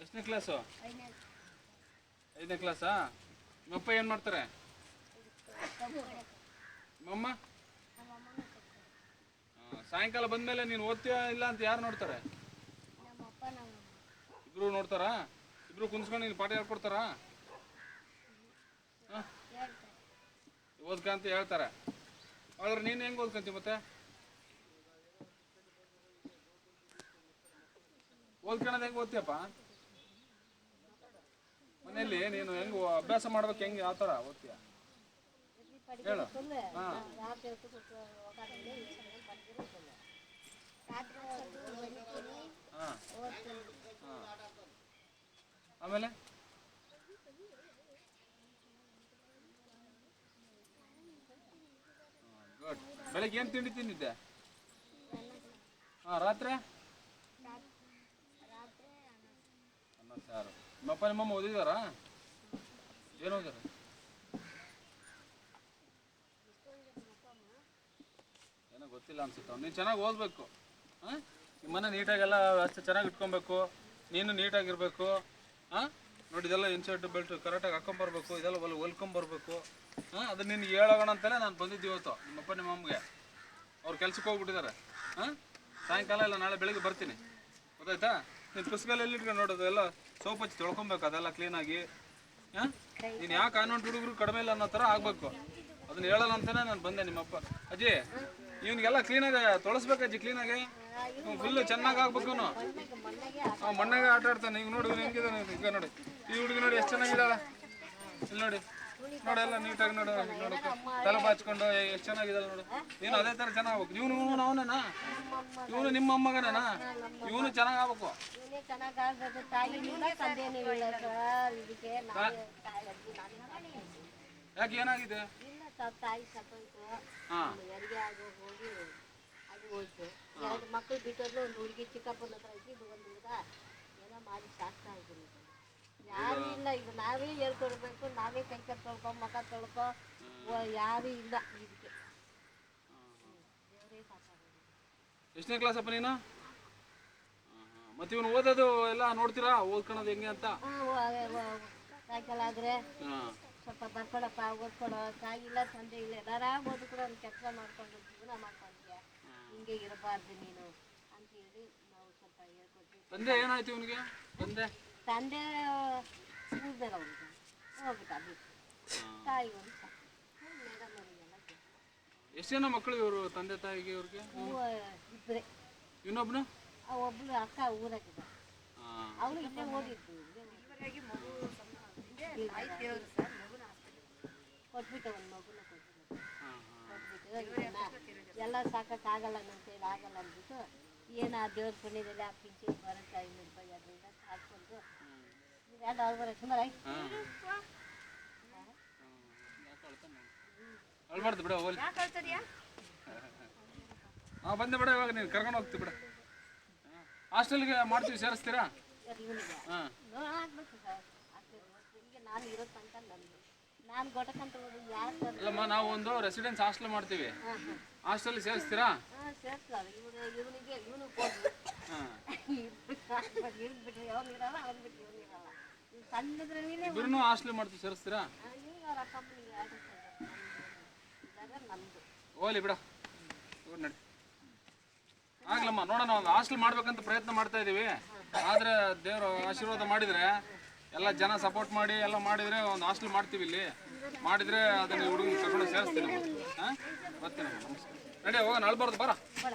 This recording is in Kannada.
ಎಷ್ಟನೇ ಕ್ಲಾಸು ಐದನೇ. ಕ್ಲಾಸಾ ನಿಮ್ಮಪ್ಪ ಏನು ಮಾಡ್ತಾರೆ? ನಿಮ್ಮಮ್ಮ ಆ, ಸಾಯಂಕಾಲ ಬಂದಮೇಲೆ ನೀನು ಓದ್ತೀಯಾ ಇಲ್ಲ ಅಂತ ಯಾರು ನೋಡ್ತಾರೆ? ಇಬ್ರು ನೋಡ್ತಾರಾ? ಇಬ್ರು ಕುಂತ್ಕೊಂಡು ನೀನು ಪಾಠ ಹೇಳ್ಕೊಡ್ತಾರಾ? ಓದ್ಕ ಅಂತ ಹೇಳ್ತಾರೆ. ಆದ್ರೆ ನೀನು ಹೆಂಗೆ ಓದ್ಕಂತಿ ಮತ್ತೆ? ಓದ್ಕೊಳೋದು ಹೆಂಗೆ ಓದ್ತೀಯಪ್ಪ? ಮನೆಯಲ್ಲಿ ನೀನು ಹೆಂಗೆ ಅಭ್ಯಾಸ ಮಾಡ್ಬೇಕು ಹೆಂಗೆ ಯಾವ ತರ ಓದ್ತೀಯ ಹೇಳು. ಹಾ. ಹಾಂ. ಆಮೇಲೆ? ಗುಡ್ ಬೆಳಗ್ಗೆ ಏನು ತಿಂಡಿ ತಿಂದಿದ್ದೆ? ಹಾ, ರಾತ್ರಿ? ಅನ್ನ ಸಾರು. ನಿಮ್ಮಪ್ಪ ನಿಮ್ಮಮ್ಮ ಓದಿದಾರಾ? ಏನು ಓದಿದಾರೆ? ಏನೋ ಗೊತ್ತಿಲ್ಲ ಅನ್ಸುತ್ತೆ ನೀನು ಚೆನ್ನಾಗಿ ಓದಬೇಕು. ಹಾಂ ನಿಮ್ಮನ್ನ ನೀಟಾಗೆಲ್ಲ ವ್ಯವಸ್ಥೆ ಚೆನ್ನಾಗಿ ಇಟ್ಕೊಬೇಕು. ನೀನು ನೀಟಾಗಿರ್ಬೇಕು. ಹಾಂ ನೋಡಿ, ಇದೆಲ್ಲ ಇನ್ಸರ್ಟ್ ಬೆಲ್ಟ್ ಕರೆಕ್ಟಾಗಿ ಹಾಕೊಂಬರ್ಬೇಕು ಇದೆಲ್ಲ ಹೊಲ್ ಹೊಲ್ಕೊಂಬರ್ಬೇಕು ಹಾಂ ಅದು ನಿನ್ಗೆ ಹೇಳೋಣ ಅಂತಲೇ ನಾನು ಬಂದಿದ್ದು ಇವತ್ತು ನಿಮ್ಮಪ್ಪ ನಿಮ್ಮಮ್ಮಗೆ ಅವ್ರು ಕೆಲ್ಸಕ್ಕೆ ಹೋಗ್ಬಿಟ್ಟಿದ್ದಾರೆ. ಹಾಂ ಸಾಯಂಕಾಲ ಇಲ್ಲ, ನಾಳೆ ಬೆಳಿಗ್ಗೆ ಬರ್ತೀನಿ. ಗೊತ್ತಾಯ್ತಾ? ನೀನು ಪುಸ್ತಕ ಎಲ್ಲಿ ಇಟ್ಕೊಂಡು ನೋಡೋದು ಎಲ್ಲ ಸೋಪ್ ಹಚ್ಚಿ ತೊಳ್ಕೊಬೇಕು, ಅದೆಲ್ಲ ಕ್ಲೀನಾಗಿ ಹಾಂ? ನೀನು ಯಾಕೆ ಹುಡುಗರು ಕಡಿಮೆ ಇಲ್ಲ ಅನ್ನೋ ಥರ ಆಗಬೇಕು. ಅದನ್ನ ಹೇಳಲ್ಲ ಅಂತಾನೆ ನಾನು ಬಂದೆ ನಿಮ್ಮಪ್ಪ. ಅಜ್ಜಿ, ಇವನಿಗೆಲ್ಲ ಕ್ಲೀನಾಗಿ ತೊಳಸ್ಬೇಕಜ್ಜಿ ಕ್ಲೀನಾಗಿ ಫುಲ್ಲು ಚೆನ್ನಾಗಿ ಆಗ್ಬೇಕು ಫುಲ್ ಮಣ್ಣಗೆ ಆಟ ಆಡ್ತಾನೆ. ಈಗ ನೋಡಿ, ಇವ್ನು ಈಗ ನೋಡಿ. ಈ ಹುಡುಗಿ ನೋಡಿ ಎಷ್ಟು ಚೆನ್ನಾಗಿದ್ದಾಳೆ ಇಲ್ಲಿ ನೋಡಿ. ನೋಡಿ ಎಲ್ಲ ನೀಟಾಗಿ ನೋಡು ತಲೆ ಬಾಚ್ಕೊಂಡು ಎಷ್ಟು ಚೆನ್ನಾಗಿದಲ್ಲ ನೋಡು. ನೀನು ಅದೇ ಥರ ಚೆನ್ನಾಗ್ಬೇಕು. ಇವನು ಇವನು ಅವನೇನಾ? ಇವನು ನಿಮ್ಮ ಅಮ್ಮಗನೇನಾ? ಇವನು ಚೆನ್ನಾಗಿ ಆಗ್ಬೇಕು ಇವನೇ ಚೆನ್ನಾಗಿ ಆಗ್ಬೇಕು ತಾಯಿನೂ ಇಲ್ಲ ತಂದೆನೂ ಇಲ್ಲ ಸರ್ ಇದಕ್ಕೆ ನಾವೇ ತಾಯಿ ಅಜ್ಜಿ ನಾನೇ ಯಾಕೆ ಏನಾಗಿದೆ? ಹಾಂ. ಹೆರಿಗೆ ಆಗಿ ಹೋಗಿ ಅದು ಹೋಯ್ತು. ಎರಡು ಮಕ್ಕಳು ಬಿಟ್ಟರ್ಲು ಒಂದು ಹುಡುಗಿ ಚಿಕ್ಕಪ್ಪನ ಹತ್ರ ಇದ್ದು ಒಂದು ಹುಡುಗ ಏನೋ ಮಾಡಿ ಸಾಕ್ತಾ ಇದ್ದೀನಿ ಈಗ ನಾವೇ ಹೇಳ್ಕೊಡ್ಬೇಕು ನಾವೇ ಕೈ ಕಾಲು ತೊಳ್ಕೊ ಮುಖ ತೊಳ್ಕೊ ಯಾರು ಇಲ್ಲ ಇದಕ್ಕೆ. ದೇವರೇ ಕ್ಲಾಸ್ ಎಷ್ಟನೇ ಕ್ಲಾಸಪ್ಪ ನೀನು? ಮತ್ತೆ ಇವನು ಓದೋದು ಎಲ್ಲ ನೋಡ್ತೀರಾ? ಓದ್ಕೊಳೋದು ಹೆಂಗೆ ಅಂತ? ಸಾಯಂಕಾಲ ಆದರೆ ಸ್ವಲ್ಪ ಬರ್ಕೊಡಪ್ಪ ಓದ್ಕೊಡೋ ತಾಯಿ ಇಲ್ಲ ತಂದೆ ಇಲ್ಲ ಎಲ್ಲಾರಾಗ ಓದು ಕೂಡ ಒಂದು ಕೆಲಸ ಮಾಡ್ಕೊಂಡು ಜೀವನ ಮಾಡ್ಕೊಂಡ್ಯ ಹಿಂಗೆ ಇರಬಾರ್ದು ನೀನು ಅಂತ ಹೇಳಿ ನಾವು ಸ್ವಲ್ಪ ಹೇಳ್ಕೊಡ್ತೀವಿ ತಂದೆ ಏನಾಯ್ತು ಇವನಿಗೆ? ತಂದೆ? ತಂದೆ ಹೋಗ್ಬಿಟ್ಟ ಬಿಟ್ಟು ತಾಯಿ ಒಂದು ಮೇಡಮ್ ಅವರಿಗೆಲ್ಲ ಎಷ್ಟು ಜನ ಮಕ್ಕಳು ಇವರು ತಂದೆ ತಾಯಿಗೆ ಇವ್ರಿಗೆ? ಇಬ್ಬರೇ ಇನ್ನೊಬ್ನು? ಆ ಒಬ್ಳು ಅಕ್ಕ ಊರಾಗಿದ್ದ ಹಾಂ. ಅವಳು ಇಲ್ಲೇ ಓದಿದ್ದು. ಕೊಟ್ಬಿಟ್ಟೆ ಒಂದು ಮಗುನ ಕೊಟ್ಬಿಟ್ಟು. ಹಾಂ ಕೊಟ್ಬಿಟ್ಟು ಎಲ್ಲ ಸಾಕಕ್ಕಾಗಲ್ಲ ಅಂತೇಳಿ ಆಗಲ್ಲ ಅಂದ್ಬಿಟ್ಟು ಏನೋ ಆ ದೇವ್ರ ಪುಣ್ಯದಲ್ಲಿ ಆ ಪಿಂಚಣಿ ಬರುತ್ತೆ ಐನೂರು ರೂಪಾಯಿ ಅದರಿಂದ ಹಾಕ್ಕೊಂಡು ಅಳ್ಬಾರ್ದು ಬಿಡ ಹೋಗ್ಲಿ ಹಾಂ ಬಂದೆ ಬಿಡ ಇವಾಗ ನೀನು ಕರ್ಕೊಂಡು ಹೋಗ್ತೀವಿ ಬಿಡ ಹಾಸ್ಟೆಲ್ಗೆ ಮಾಡ್ತೀವಿ ಸೇರಿಸ್ತೀರಾ ಹಾಂ ಅಲ್ಲಮ್ಮ ನಾವು ಒಂದು ರೆಸಿಡೆನ್ಸ್ ಹಾಸ್ಟೆಲ್ ಮಾಡ್ತೀವಿ ಹಾಸ್ಟೆಲ್ ಸೇರಿಸ್ತೀರಾ ಹಾಂ ಸೇರ್ಸ್ತಾರೆ ಇವನು ಇವನಿಗೆ ಇವನು ಕೊಡ್ರಿ ಹಾಂ ಇವ್ನು ಬಿಟ್ರೆ ಅವ್ನು ಇರಲ್ಲ ಅವ್ನು ಬಿಟ್ಟರೆ ಇವನು ಇರಲ್ಲ ಇವ್ನು ಸಣ್ಣದ್ರಲ್ಲಿ ಇಬ್ಬರೂ ಹಾಸ್ಟೆಲ್ ಮಾಡ್ತೀವಿ ಸೇರಿಸ್ತೀರಾ ಹೋಗ್ಲಿ ಬಿಡ. ನಡಿ. ಆಗ್ಲಮ್ಮ, ನೋಡೋಣ, ಒಂದು ಹಾಸ್ಟೆಲ್ ಮಾಡ್ಬೇಕಂತ ಪ್ರಯತ್ನ ಮಾಡ್ತಾ ಇದೀವಿ. ಆದ್ರೆ ದೇವರು ಆಶೀರ್ವಾದ ಮಾಡಿದ್ರೆ, ಎಲ್ಲ ಜನ ಸಪೋರ್ಟ್ ಮಾಡಿ, ಎಲ್ಲ ಮಾಡಿದ್ರೆ ಒಂದು ಹಾಸ್ಟೆಲ್ ಮಾಡ್ತೀವಿ ಇಲ್ಲಿ. ಮಾಡಿದ್ರೆ ಅದನ್ನ ಹುಡುಗ ಕರ್ಕೊಂಡು ಸೇರಿಸ್ತೀನಿ ಹಾಂ? ಬರ್ತೀನಿ ನಮಸ್ಕಾರ. ನಡಿ, ಹೋಗೋಣ, ಅಳ್ಬಾರ್ದು ಬರ ಬೇಡ